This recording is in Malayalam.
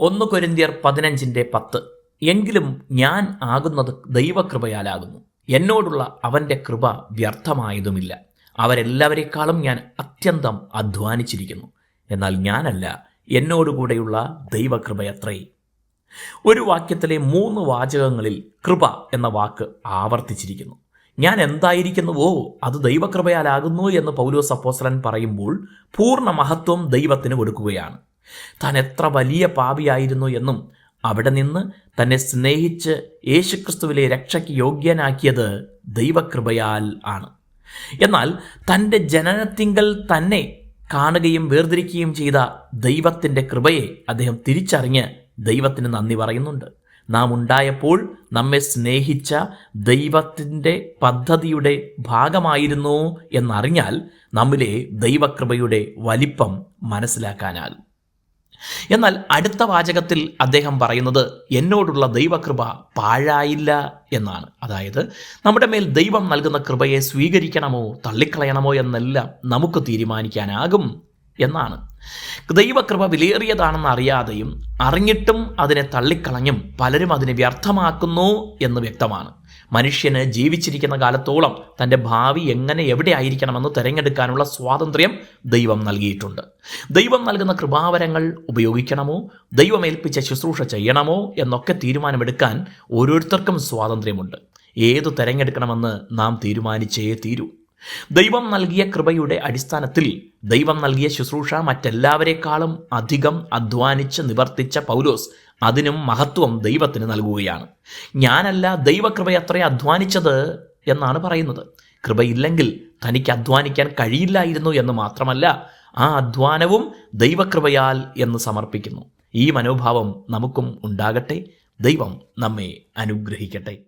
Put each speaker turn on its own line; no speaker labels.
ഒന്ന് കൊരിന്തിയർ പതിനഞ്ചിന്റെ പത്ത്. എങ്കിലും ഞാൻ ആകുന്നത് ദൈവകൃപയാലാകുന്നു. എന്നോടുള്ള അവന്റെ കൃപ വ്യർത്ഥമായതുമില്ല. അവരെല്ലാവരെക്കാളും ഞാൻ അത്യന്തം അധ്വാനിച്ചിരിക്കുന്നു. എന്നാൽ ഞാനല്ല എന്നോടുകൂടെയുള്ള ദൈവകൃപയത്രേ. ഒരു വാക്യത്തിലെ മൂന്ന് വാചകങ്ങളിൽ കൃപ എന്ന വാക്ക് ആവർത്തിച്ചിരിക്കുന്നു. ഞാൻ എന്തായിരിക്കുന്നുവോ അത് ദൈവകൃപയാലാകുന്നു എന്ന് പൗലോസ് അപ്പോസ്ലൻ പറയുമ്പോൾ പൂർണ മഹത്വം ദൈവത്തിന് കൊടുക്കുകയാണ്. താൻ എത്ര വലിയ പാപിയായിരുന്നു എന്നും അവിടെ നിന്ന് തന്നെ സ്നേഹിച്ച് യേശുക്രിസ്തുവിലെ രക്ഷയ്ക്ക് യോഗ്യനാക്കിയത് ദൈവകൃപയാൽ ആണ്. എന്നാൽ തന്റെ ജനനത്തിങ്കൽ തന്നെ കാണുകയും വേർതിരിക്കുകയും ചെയ്ത ദൈവത്തിന്റെ കൃപയെ അദ്ദേഹം തിരിച്ചറിഞ്ഞ് ദൈവത്തിന് നന്ദി പറയുന്നുണ്ട്. നാം ഉണ്ടായപ്പോൾ നമ്മെ സ്നേഹിച്ച ദൈവത്തിന്റെ പദ്ധതിയുടെ ഭാഗമായിരുന്നു എന്നറിഞ്ഞാൽ നമ്മിലെ ദൈവകൃപയുടെ വലിപ്പം മനസ്സിലാക്കാനാകും. എന്നാൽ അടുത്ത വാചകത്തിൽ അദ്ദേഹം പറയുന്നത് എന്നോടുള്ള ദൈവകൃപ പാഴായില്ല എന്നാണ്. അതായത് നമ്മുടെ മേൽ ദൈവം നൽകുന്ന കൃപയെ സ്വീകരിക്കണമോ തള്ളിക്കളയണമോ എന്നെല്ലാം നമുക്ക് തീരുമാനിക്കാനാകും എന്നാണ്. ദൈവകൃപ വിലയേറിയതാണെന്ന് അറിയാതെയും അറിഞ്ഞിട്ടും അതിനെ തള്ളിക്കളഞ്ഞും പലരും അതിനെ വ്യർത്ഥമാക്കുന്നു എന്ന് വ്യക്തമാണ്. മനുഷ്യന് ജീവിച്ചിരിക്കുന്ന കാലത്തോളം തന്റെ ഭാവി എങ്ങനെ എവിടെ ആയിരിക്കണമെന്ന് തിരഞ്ഞെടുക്കാനുള്ള സ്വാതന്ത്ര്യം ദൈവം നൽകിയിട്ടുണ്ട്. ദൈവം നൽകുന്ന കൃപാവരങ്ങൾ ഉപയോഗിക്കണമോ? ദൈവമേൽപ്പിച്ച ശുശ്രൂഷ ചെയ്യണമോ? എന്നൊക്കെ തീരുമാനമെടുക്കാൻ ഓരോരുത്തർക്കും സ്വാതന്ത്ര്യമുണ്ട്. ഏത് തിരഞ്ഞെടുക്കണമെന്ന് നാം തീരുമാനിച്ചേ തീരൂ. ദൈവം നൽകിയ കൃപയുടെ അടിസ്ഥാനത്തിൽ ദൈവം നൽകിയ ശുശ്രൂഷ മറ്റെല്ലാവരെക്കാളും അധികം അധ്വാനിച്ച് നിവർത്തിച്ച പൗലോസ് അതിനും മഹത്വം ദൈവത്തിന് നൽകുകയാണ്. ഞാനല്ല ദൈവകൃപയത്രേ അധ്വാനിച്ചത് എന്നാണ് പറയുന്നത്. കൃപയില്ലെങ്കിൽ തനിക്ക് അധ്വാനിക്കാൻ കഴിയില്ലായിരുന്നു എന്ന് മാത്രമല്ല ആ അധ്വാനവും ദൈവകൃപയാൽ എന്ന് സമർപ്പിക്കുന്നു. ഈ മനോഭാവം നമുക്കും ഉണ്ടാകട്ടെ. ദൈവം നമ്മെ അനുഗ്രഹിക്കട്ടെ.